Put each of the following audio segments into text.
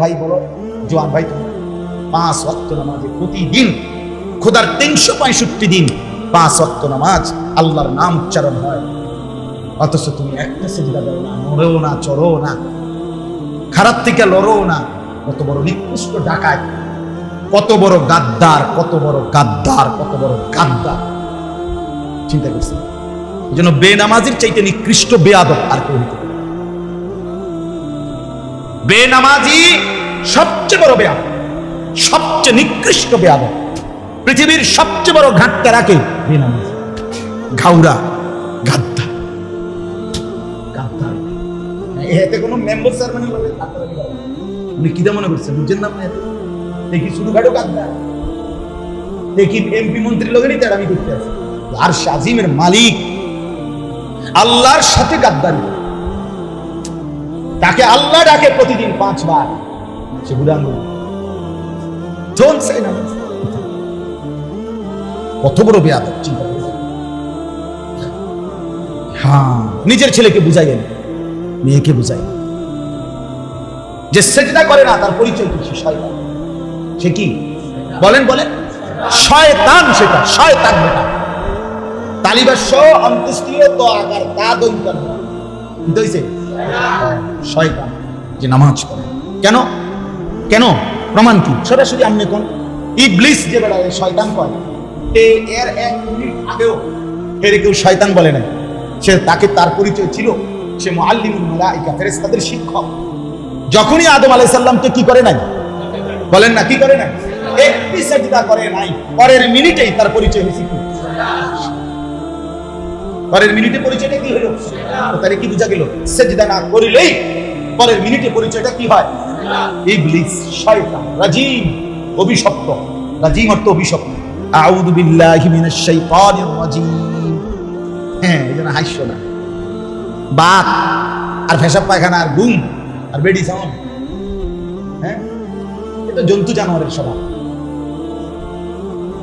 ভাই বলো, জোয়ান ভাই পাঁচ ওয়াক্ত নামাজে প্রতিদিন, খোদার তিনশো পঁয়ষট্টি দিন পাঁচ ওয়াক্ত নামাজ আল্লাহর নাম উচ্চারণ হয়। অথচ তুমি একটা সেজদা দাও না নড়েও না চড়ো না, খারাপ থেকে লড়ো না। কত বড় নিকৃষ্ট ডাকায় কত বড় গাদ্দার, কত বড় গাদ্দার, কত বড় গাদ্দার। চিন্তা করছি এই জন্য বেনামাজির চাইতে নিকৃষ্ট, বেয়াদব আর কেউ হইতে পারে। বেনামাজি সবচেয়ে বড় বেয়াদব সবচেয়ে নিকৃষ্ট বেয়াদব পৃথিবীর সবচেয়ে বড় ঘাটটা রাখে বেনামাজি। ঘাউরা গাদ্দা। এতে কোনো মেম্বার চেয়ারম্যানের লগে গাদ্দারি করে না। উনি কি মনে করছেন? বুঝছেন না? দেখি ছোটখাটো গাদ্দা। দেখি এমপি মন্ত্রীর লোকেরই তেড়ামি করতে আছে। আর শাজিমের মালিক। আল্লাহর সাথে গাদ্দারি। করে। তাকে আল্লাহ ডাকে প্রতিদিন পাঁচবার। সে বুড়াঙ্গ Don't say no. কত বড় বেয়াদব, চিন্তা হ্যাঁ নিজের ছেলেকে বুঝাইয়েন মেয়েকে বুঝাই যে সেজদা করে না, তার পরিচয় কি? সে সে কি? বলেন বলেন। শয়তান সেটা, শয়তান বেটা তালিবাস্য অন্ত্যেষ্টিয় তো আকার তা দৈতান কিন্তু শয়তান যে নামাজ পড়ে। কেন? কেন? প্রমাণ কি? সরাসরি আমনে কোন? ইবলিস যে বেড়া এ শয়তান কয় এর এক মিনিট আগেও এর কেউ শয়তান বলে নাই। সে তাকে তার পরিচয় ছিল, সে মুআল্লিমুল মালাইকা শিক্ষক। যখনই আদম আলাইহিস সালামকে কি করে নাই? বলেন না, কি করে নাই? একটি সেজদা করে নাই। পরের মিনিটেই তার পরিচয় হয়েছে পরের মিনিটে পরিচয়টা কি হলো? তাহলে কি বোঝা গেল? সেজদা না করিলেই পরের মিনিটে পরিচয়টা কি হয়? ইবলিস, শয়তান, রাজিম, অভিশপ্ত। রাজিম অর্থ অভিশপ্ত। আউযু বিল্লাহি মিনাশ শাইতানির রাজিম। হ্যাঁ এই জন্য হাস্য না। বাত আর ফেসাব পায়খানা আর ঘুম আর বেডি সাউন্ড হ্যাঁ? এটা জন্তু জানোয়ারের স্বভাব।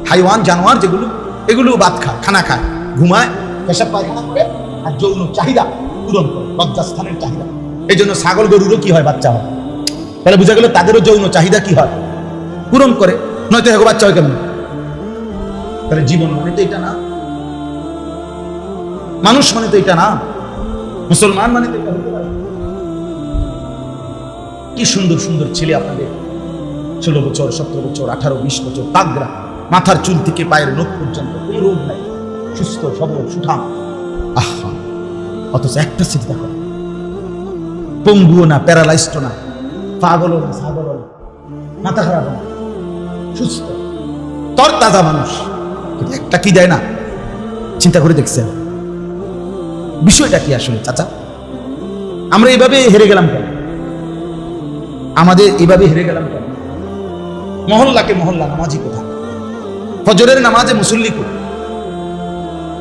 হাইওয়ান জানোয়ার যেগুলো এগুলো বাত খায়, খানা খায়, ঘুমায় পেশাব পায়খানা করে আর যৌন চাহিদা পূরণ করে লজ্জাস্থানের চাহিদা। এই জন্য ছাগল গরুরও কি হয় বাচ্চা হয়? তাহলে বোঝা গেল তাদেরও যৌন চাহিদা কি হয়? পূরণ করে, নয়তো এখন বাচ্চা হয় কেমন? তাহলে জীবন মানে তো এটা না। মানুষ মানে তো এটা না। মুসলমান মানে তো এটা কি সুন্দর সুন্দর ছেলে আপনাদের। ষোলো বছর, সতেরো বছর, আঠারো, বিশ বছর তাগরা মাথার চুল থেকে পায়ের নখ পর্যন্ত, কোনো রোগ নাই। সুস্থ, সবল, সুঠাম। আহা, অথচ একটা চিন্তা করে। পঙ্গুও না প্যারালাইজড না, পাগলও না ছাগলও না মাথা খারাপ না। সুস্থ তর তাজা মানুষ একটা কি দেয় না? চিন্তা করে দেখছেন। বিষয়টা কি আসলে, চাচা? আমরা এভাবে হেরে গেলাম কেন? আমাদের এভাবে হেরে গেলাম কেন? মহল্লাকে মহল্লা, নামাজি কোথায় ফজরের নামাজে মুসল্লি কোথায়?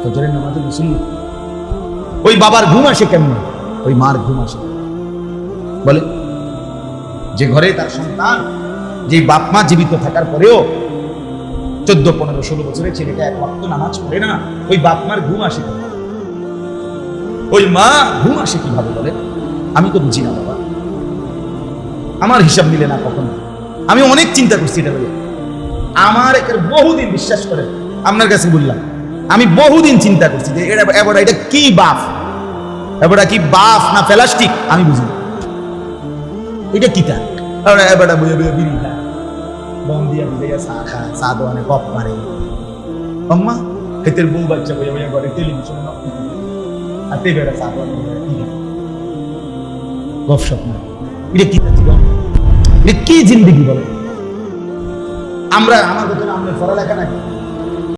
ফজরের নামাজে মুসল্লি ওই বাবার ঘুম আসে কেমন? ওই মার ঘুম আসে। বলে যে ঘরে তার সন্তান যে বাপ মা জীবিত থাকার পরেও চোদ্দ পনেরো ষোলো বছরের ছেলেটা এক ওয়াক্ত নামাজ পড়ে না ওই বাপ মার ঘুম আসে ওই মা ঘুম আসে কীভাবে বলে? আমি তো বুঝি না বাবা। আমার হিসাব মিলে না কখনো। আমি অনেক চিন্তা করছি এটা বলে। আমার একের বহুদিন বিশ্বাস করে। আপনার কাছে বললাম আমি বহুদিন চিন্তা করছি যে এটা এবার এটা কি বাফ? এবার কি বাফ না প্লাস্টিক? আমি বুঝি। এটা কিটা এবার এবার বুঝে বুঝে বিড়ি বম দিয়া বুঝে চা খায়, চা দোয়ানে বউ বাচ্চা আর তে বেড়া চা দোয়ানে কি খায়? গপসপ এটা কি জীবন? এটা কি জিন্দগি বলে? আমরা আমার ভেতরে আমরা পড়ালেখা নাকি?